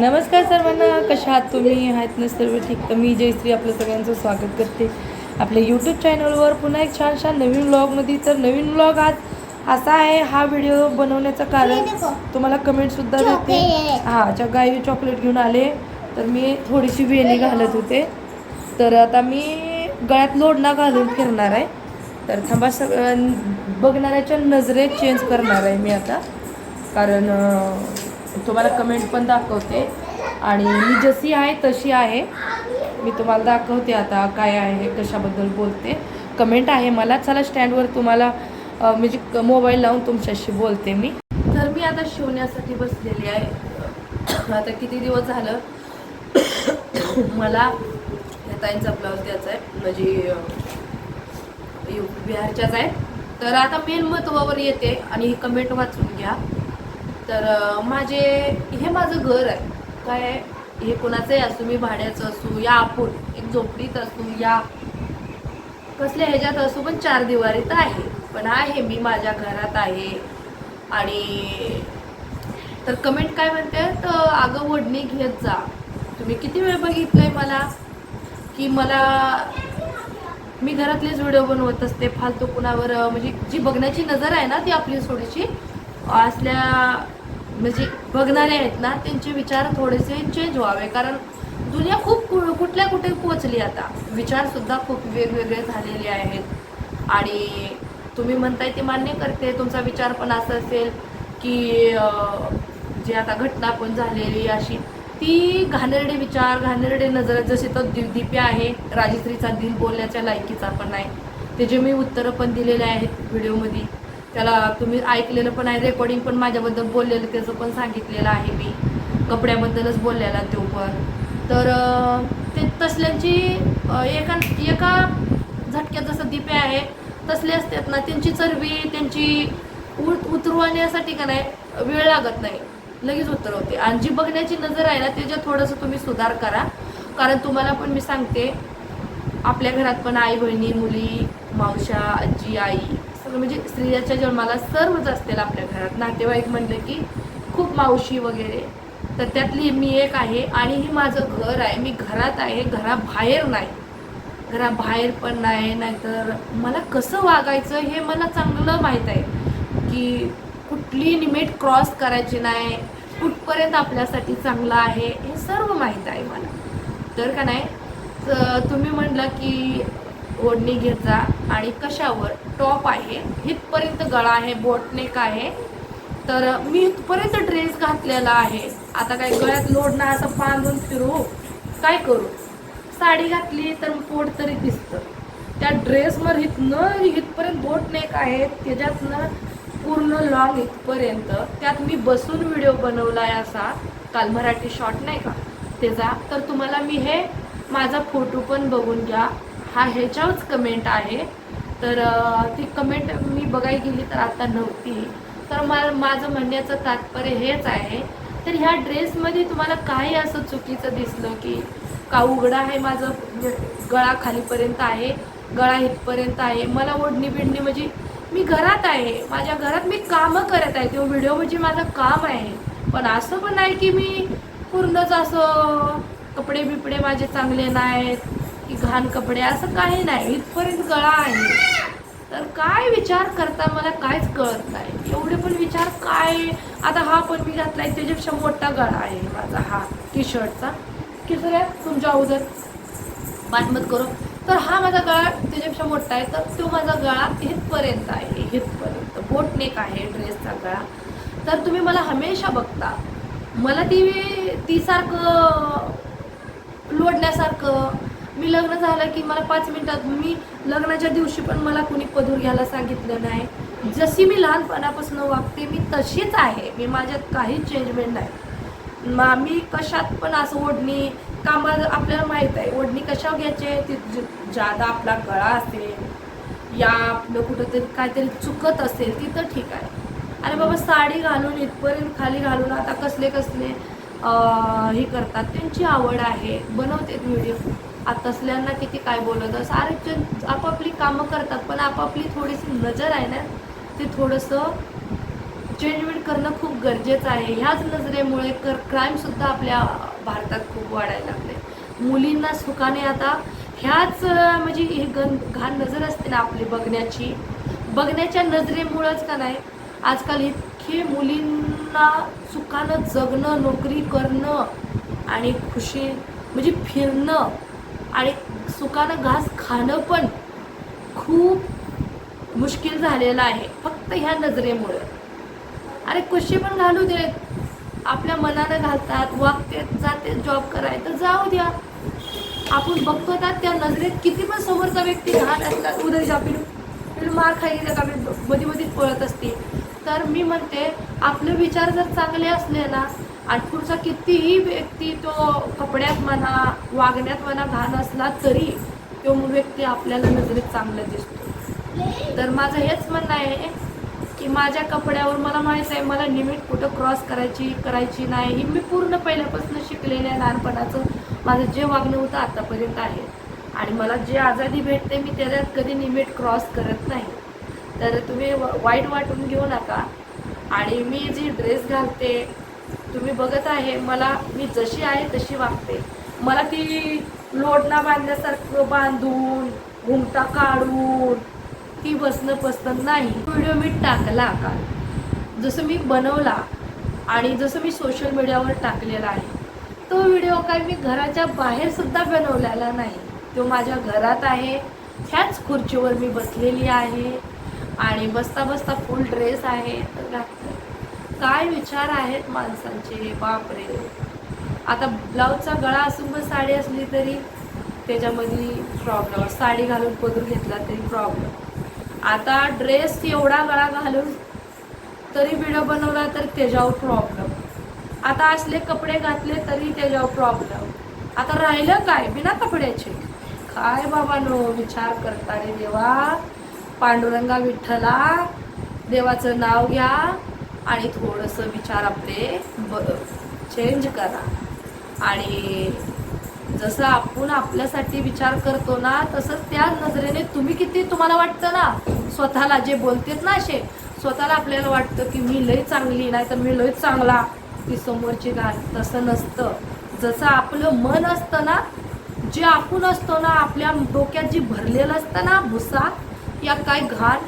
नमस्कार सर्वांना कशा आहात तुम्ही? आहेत ना सर्व ठीक? तर मी जयश्री आपलं सगळ्यांचं स्वागत करते आपल्या यूट्यूब चॅनलवर पुन्हा एक छान छान नवीन व्लॉगमध्ये तर नवीन व्लॉग आज असा आहे हा व्हिडिओ बनवण्याचं कारण तुम्हाला कमेंटसुद्धा देते. हां च्या गाई चॉकलेट घेऊन आले तर मी थोडीशी वेणी घालत होते. तर आता मी गळ्यात लोडणा घालून फिरणार आहे. तर थांबा सगळं बघणाऱ्याच्या नजरेत चेंज करणार आहे मी आता. कारण तुम्हाला कमेंट पण दाखवते. आणि मी जशी आहे तशी आहे. मी तुम्हाला दाखवते आता काय आहे कशाबद्दल बोलते. कमेंट आहे मला चला स्टँडवर तुम्हाला म्हणजे मोबाईल लावून तुमच्याशी बोलते मी. तर मी आता शिवण्यासाठी बसलेली आहे. आता किती दिवस झालं? मला ताईंचा ब्लाऊज द्यायचा आहे म्हणजे यू बिहारच्याच आहे. तर आता मेन महत्वावर येते आणि ही कमेंट वाचून घ्या. तर माझे हे माझं घर आहे. काय हे कोणाचंही असू मी भाड्याचं असू या आपण एक झोपडीत असू या. कसल्या ह्याच्यात असू पण चार दिवारीत आहे. पण आहे मी माझ्या घरात आहे. आणि तर कमेंट काय म्हणते तर अगं ओढणी घेत जा. तुम्ही किती वेळ बघितलं आहे मला? की मला मी घरातलेच व्हिडिओ बनवत असते. फालतू कुणावर म्हणजे जी बघण्याची नजर आहे ना ती आपली थोडीशी असल्या म्हणजे बघणारे आहेत ना त्यांचे विचार थोडेसे चेंज व्हावे. कारण दुनिया खूप कु- कुठल्या कुठे पोचली आता. विचारसुद्धा खूप वेगवेगळे झालेले आहेत. आणि तुम्ही म्हणताय ते मान्य करते. तुमचा विचार पण असा असेल की जी आता घटना पण झालेली अशी ती घाणेरडे विचार घाणेरडे नजर जसे तो दि दिप्या आहे राजश्रीचा दिल बोलण्याच्या लायकीचा पण आहे त्याचे मी उत्तरं पण दिलेले आहेत व्हिडिओमध्ये. त्याला तुम्ही ऐकलेलं पण आहे रेकॉर्डिंग पण माझ्याबद्दल बोललेलं त्याचं पण सांगितलेलं आहे मी. कपड्याबद्दलच बोललेला तो पण. तर ते तसल्यांची एका एका झटक्यात जसं दिपे आहे तसले असतात ना त्यांची चरबी त्यांची उत उतरवण्यासाठी का नाही वेळ लागत नाही. लगेच उतरवते. आणि जी बघण्याची नजर आहे ना त्याच्यात थोडंसं तुम्ही सुधार करा. कारण तुम्हाला पण मी सांगते आपल्या घरात पण आई बहिणी मुली मावशा आजी आई म्हणजे स्त्रियाच्या जन्माला सर्वच असतील आपल्या घरात. नातेवाईक म्हणलं की खूप मावशी वगैरे. तर त्यातली मी एक आहे आणि हे माझं घर आहे. मी घरात आहे घराबाहेर नाही. घराबाहेर पण नाही नाहीतर मला कसं वागायचं हे मला चांगलं माहीत आहे की कुठली लिमिट क्रॉस करायची नाही. कुठपर्यंत आपल्यासाठी चांगलं आहे हे सर्व माहीत आहे मला. तर का नाही? तुम्ही म्हटलं की ओढणी घेत जा आणि कशावर? टॉप आहे इथपर्यंत गळा आहे बोटनेक आहे. तर मी इथपर्यंत ड्रेस घातलेला आहे. आता काय गळ्यात लोडणं असं बांधून फिरू. काय करू? साडी घातली तर पोट तरी दिसतं. त्या ड्रेसवर हिथनं इथपर्यंत बोट नेक आहे त्याच्यातनं पूर्ण लॉंग इथपर्यंत. त्यात मी बसून व्हिडिओ बनवला आहे असा. काल मराठी शॉट नाही का? त्याचा तर तुम्हाला मी हे माझा फोटो पण बघून घ्या. हा ह्याच्यावरच कमेंट आहे. तर ती कमेंट मी बघायला गेली तर आता नव्हती. तर मला माझं म्हणण्याचं तात्पर्य हेच आहे. तर ह्या ड्रेसमध्ये तुम्हाला काही असं चुकीचं दिसलं की का उघडा आहे माझं? गळा खालीपर्यंत आहे गळा इथपर्यंत आहे. मला ओढणी बिडणी म्हणजे मी घरात आहे. माझ्या घरात मी कामं करत आहे. तो व्हिडिओ म्हणजे माझं काम आहे. पण असं पण नाही की मी पूर्णच असं कपडे बिपडे माझे चांगले नाहीत. की घाण कपडे असं काही नाही. इथपर्यंत गळा आहे. तर काय विचार करता मला काहीच कळत नाही. एवढे पण विचार काय? आता हा पण मी घातलाय त्याच्यापेक्षा मोठा गळा आहे माझा हा टी शर्टचा की सर तुमच्या अगोदर बातमत करू. तर हा माझा गळा त्याच्यापेक्षा मोठा आहे. तर तो माझा गळा हितपर्यंत आहे. इथपर्यंत. बोटनेक आहे ड्रेसचा गळा. तर तुम्ही मला हमेशा बघता. मला ती ती सारखं लोडण्यासारखं मी लग्न झालं की मला पाच मिनिटात मी लग्नाच्या दिवशी पण मला कुणी पदूर घ्यायला सांगितलं नाही. जशी मी लहानपणापासून वागते मी तशीच आहे. मी माझ्यात काहीच चेंजमेंट नाही. मा मी कशात पण असं ओढणी कामा आपल्याला माहीत आहे ओढणी कशावर घ्यायचे ती ज- जादा आपला गळा असेल या आपलं कुठंतरी काहीतरी चुकत असेल तिथं ठीक आहे. अरे बाबा साडी घालून इथपर्यंत खाली घालून आता कसले कसले हे करतात. त्यांची आवड आहे. बनवते व्हिडिओ तसल्यांना किती काय बोलत सारे जण आपापली कामं करतात पण आपापली थोडीशी नजर आहे ना ते थोडंसं चेंजमेंट करणं खूप गरजेचं आहे. ह्याच नजरेमुळे कर क्राईमसुद्धा आपल्या भारतात खूप वाढायला लागले मुलींना सुखाने आता ह्याच म्हणजे ही गण घाण नजर असते ना आपली बघण्याची बघण्याच्या नजरेमुळंच का नाही? आजकाल इतके मुलींना सुखानं जगणं नोकरी करणं आणि खुशी म्हणजे फिरणं आणि सुखानं घास खाणं पण खूप मुश्किल झालेलं आहे फक्त ह्या नजरेमुळं. अरे कसे पण घालू देत आपल्या मनानं घालतात वागते जाते जॉब करायचं तर जाऊ द्या. आपण बघतो ना त्या नजरेत किती पण समोरचा व्यक्ती घाण असतात उदय जापील मार खाई का मध्ये मध्ये पळत असते. तर मी म्हणते आपले विचार जर चांगले असले ना आणि पुढचा कितीही व्यक्ती तो कपड्यात म्हणा वागण्यात म्हणा घाण असला तरी तो व्यक्ती आपल्याला नजरेत चांगला दिसतो. तर माझं हेच म्हणणं आहे की माझ्या कपड्यावर मला माहीत आहे मला लिमिट कुठं क्रॉस करायची करायची नाही. ही मी पूर्ण पहिल्यापासून शिकलेले आहे लहानपणाचं. माझं जे वागणं होतं आतापर्यंत आहे. आणि मला जे आझादी भेटते मी त्याच्यात कधी लिमिट क्रॉस करत नाही. तर तुम्ही व- वाईट वाटून घेऊ नका. आणि मी जी ड्रेस घालते तुम्ही बघत आहे मला मी जशी आहे तशी वागते. मला ती लोटना बांधण्यासारखं बांधून घुमटा काढून ती बसणं पसंत नाही. व्हिडिओ मी टाकला का? जसं मी बनवला आणि जसं मी सोशल मीडियावर टाकलेला आहे तो व्हिडिओ काय मी घराच्या बाहेरसुद्धा बनवलेला नाही. तो माझ्या घरात आहे ह्याच खुर्चीवर मी बसलेली आहे आणि बसता बसता फुल ड्रेस आहे. तर काय विचार आहेत माणसांचे? बापरे. आता ब्लाऊजचा गळा असून पण साडी असली तरी त्याच्यामध्ये प्रॉब्लेम साडी घालून पदर घेतला तरी प्रॉब्लेम आता ड्रेस एवढा गळा घालून तरी व्हिडिओ बनवला तर त्याच्यावर प्रॉब्लेम आता असले कपडे घातले तरी त्याच्यावर प्रॉब्लेम आता राहिलं काय? बिना कपड्याचे. काय बाबा नो विचार करता रे देवा. पांडुरंगा विठ्ठला देवाचं नाव घ्या. आणि थोडंसं विचार आपले ब चेंज करा. आणि जसं आपण आपल्यासाठी विचार करतो ना तसंच त्या नजरेने तुम्ही किती तुम्हाला वाटतं ना स्वतःला जे बोलतेत ना असे स्वतःला आपल्याला वाटतं की मी लय चांगली नाही तर मी लय चांगला. ती समोरची गाण तसं नसतं. जसं आपलं मन असतं ना जे आपण असतो ना आपल्या डोक्यात जी भरलेलं असतं ना भुसा या काय घाण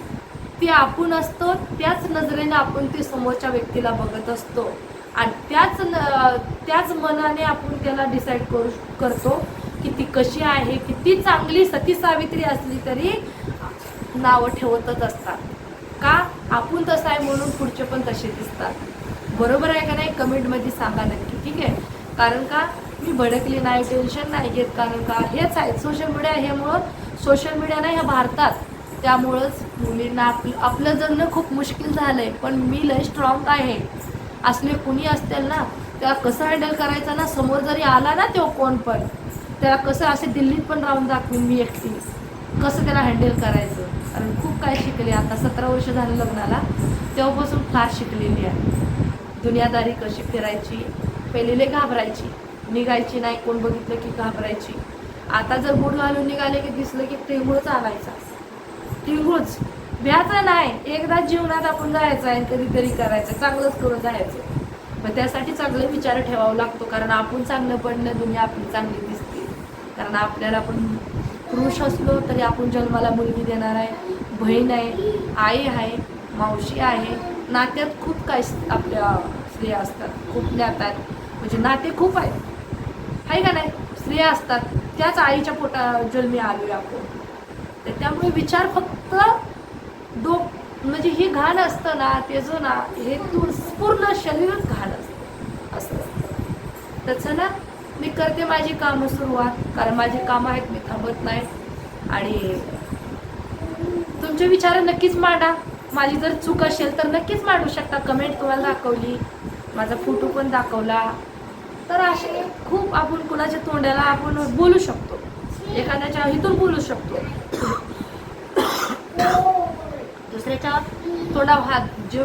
ते आपण असतो त्याच नजरेने आपण ते समोरच्या व्यक्तीला बघत असतो. आणि त्याच न- त्याच मनाने आपण त्याला डिसाईड करू करतो की ती कशी आहे किती चांगली सती सावित्री असली तरी नावं ठेवतच असतात. का? आपण तसं आहे म्हणून पुढचे पण तसे दिसतात. बरोबर आहे का नाही? कमेंटमध्ये सांगा नक्की ठीक आहे? कारण का? मी भडकली नाही टेन्शन नाही घेत. कारण का? हेच आहे सोशल मीडिया ह्यामुळं सोशल मीडिया नाही ह्या भारतात. त्यामुळंच मुलींना आपलं आपलं जगणं खूप मुश्किल झालं आहे पण मी लय स्ट्रॉंग आहे. असले कुणी असतील ना त्याला कसं हँडल करायचं ना समोर जरी आला ना तो कोण पण त्याला कसं असे दिल्लीत पण राहून दाखवीन मी एकटी. कसं त्याला हँडल करायचं? कारण खूप काय शिकले. आता सतरा वर्ष झालं लग्नाला तेव्हापासून फार शिकलेली आहे. दुनियादारी कशी फिरायची? पहिलेले घाबरायची. निघायची नाही कोण बघितलं की घाबरायची. आता जर बूट घालून निघाले की दिसलं की तिळगुळच आणायचा तिळगुळच भ्याचं नाही एकदा जीवनात आपण जायचं आहे कधीतरी करायचं चांगलंच करून जायचं. मग त्यासाठी चांगले विचार ठेवावा लागतो कारण आपण चांगलं पडलं दुनिया आपली चांगली दिसते. कारण आपल्याला आपण पुरुष असलो तरी आपण जन्माला मुलगी देणार आहे बहीण आहे आई आहे मावशी आहे. नात्यात खूप काय आपल्या स्त्रिया असतात खूप नात्यात म्हणजे नाते खूप आहेत. आहे का नाही? स्त्रिया असतात त्याच आईच्या पोटा जन्मी आलो आपण. तर त्यामुळे विचार फक्त डो म्हणजे ही घाण असतं ना त्याचं ना हे तू पूर्ण शरीरच घाण असतं. असतं. त्याचं ना मी करते माझी कामं सुरुवात कारण माझी कामं आहेत मी थांबत नाही. आणि तुमचे विचार नक्कीच मांडा. माझी जर चूक असेल तर नक्कीच मांडू शकता. कमेंट तुम्हाला दाखवली. माझा फोटो पण दाखवला. तर असे खूप आपण कुणाच्या तोंडाला आपण बोलू शकतो. एखाद्याच्या हितून बोलू शकतो. दुसऱ्याच्या तोंडावर हात जे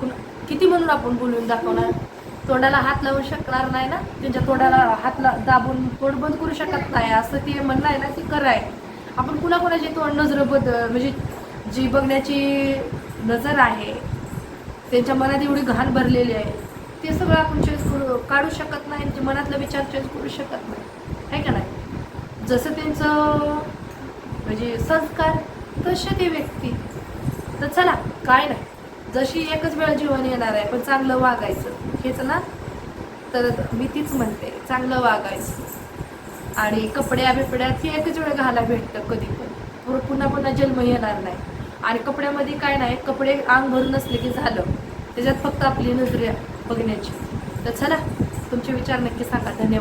कुण- किती म्हणून आपण बोलून दाखवणार? तोंडाला हात लावू शकणार नाही ना? त्यांच्या तोंडाला हात ला दाबून तोंड बंद करू शकत नाही. असं ते म्हणणं आहे ना ते कराय आहे. आपण कुणाकुणाची तोंड नजर बद म्हणजे जी बघण्याची नजर आहे त्यांच्या मनात एवढी घाण भरलेली आहे ते सगळं आपण चेंज करू काढू शकत नाही त्यांच्या मनातला विचार चेंज करू शकत नाही. आहे का नाही? जसं त्यांचं म्हणजे संस्कार तसे ते व्यक्ती. तर चला काय नाही. जशी एकच वेळ जीवन येणार आहे पण चांगलं वागायचं. हेच ना तर मी तीच म्हणते चांगलं वागायचं. आणि कपड्या बिपड्यात हे एकच वेळ घाला भेटतं कधी पण. पुन्हा पुन्हा जन्म येणार नाही. आणि कपड्यामध्ये काय नाही कपडे अंग भरून नसले की झालं. त्याच्यात फक्त आपली नजरे बघण्याची. तर चला तुमचे विचार नक्की सांगा. धन्यवाद.